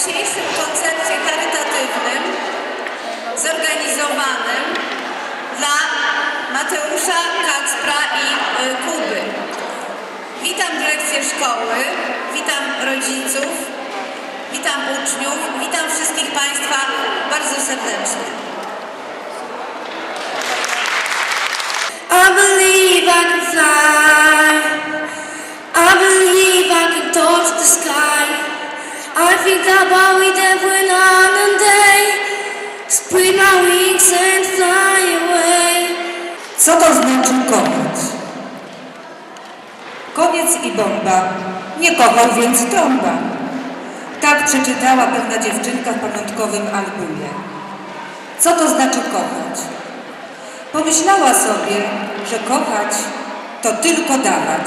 dzisiejszym koncercie charytatywnym zorganizowanym dla Mateusza, Kacpra i e, Kuby. Witam dyrekcję szkoły, witam rodziców, witam uczniów, witam wszystkich Państwa bardzo serdecznie. I believe to znaczy koniec. Koniec i bomba. Nie kochał więc trąba. Tak przeczytała pewna dziewczynka w pamiątkowym albumie. Co to znaczy kochać? Pomyślała sobie, że kochać to tylko dawać.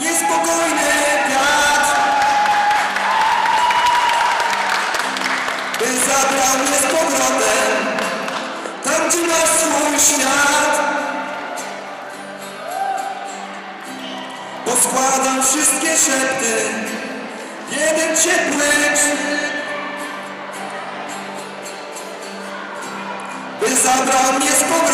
niespokojny wiatr, by zabrał mnie z powrotem tam, gdzie masz swój świat. Poskładam wszystkie szepty jeden ciepły by zabrał mnie z powrotem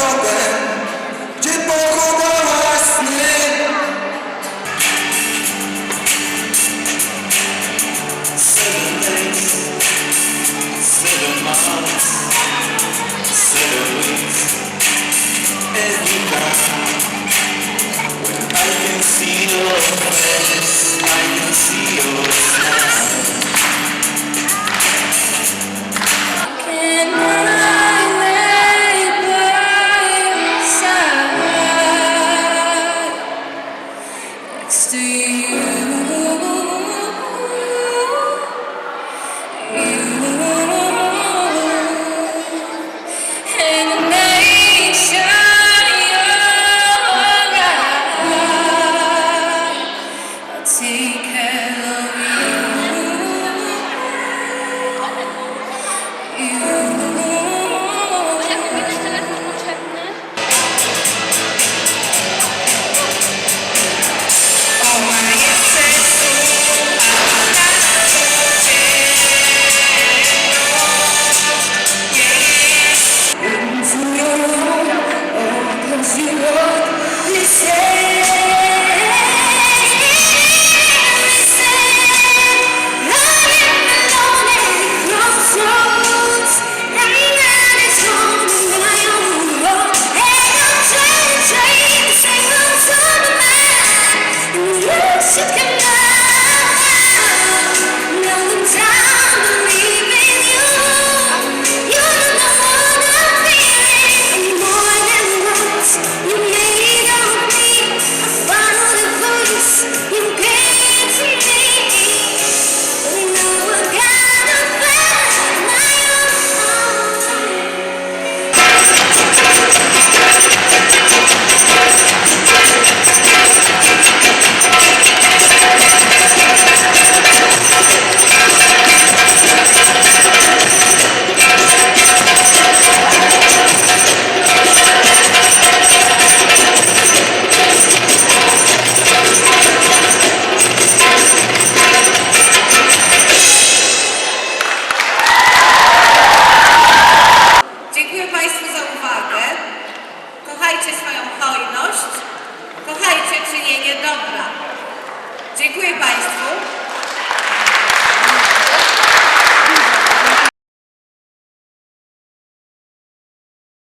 Pielęgnujcie swoją hojność, kochajcie czynienie dobra. Dziękuję Państwu.